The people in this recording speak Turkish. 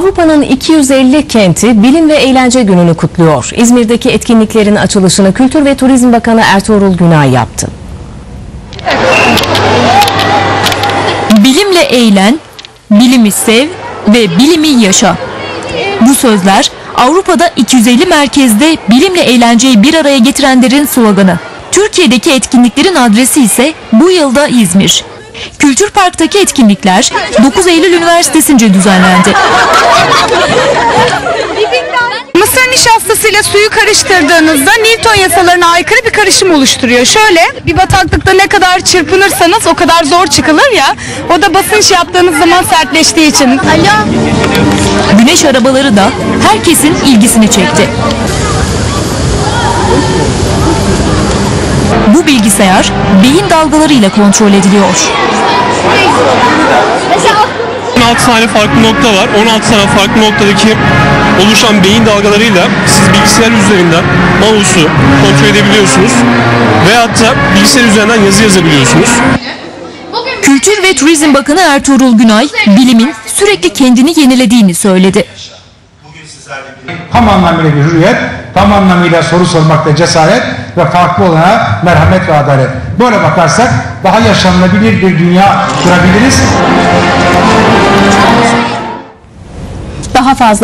Avrupa'nın 250 kenti bilim ve eğlence gününü kutluyor. İzmir'deki etkinliklerin açılışını Kültür ve Turizm Bakanı Ertuğrul Günay yaptı. Bilimle eğlen, bilimi sev ve bilimi yaşa. Bu sözler Avrupa'da 250 merkezde bilimle eğlenceyi bir araya getirenlerin sloganı. Türkiye'deki etkinliklerin adresi ise bu yılda İzmir. Kültür Park'taki etkinlikler 9 Eylül Üniversitesi'nce düzenlendi. Mısır nişastasıyla suyu karıştırdığınızda Newton yasalarına aykırı bir karışım oluşturuyor. Şöyle bir bataklıkta ne kadar çırpınırsanız o kadar zor çıkılır ya. O da basınç yaptığınız zaman sertleştiği için. Alo. Güneş arabaları da herkesin ilgisini çekti. Bu bilgisayar beyin dalgalarıyla kontrol ediliyor. 16 tane farklı nokta var. 16 tane farklı noktadaki oluşan beyin dalgalarıyla siz bilgisayar üzerinden mouse'u kontrol edebiliyorsunuz. Veyahut da bilgisayar üzerinden yazı yazabiliyorsunuz. Kültür ve Turizm Bakanı Ertuğrul Günay, bilimin sürekli kendini yenilediğini söyledi. tam anlamıyla bir hürriyet, tam anlamıyla soru sormakta cesaret ve farklı olana merhamet ve adalet. Böyle bakarsak daha yaşanılabilir bir dünya kurabiliriz. محافظ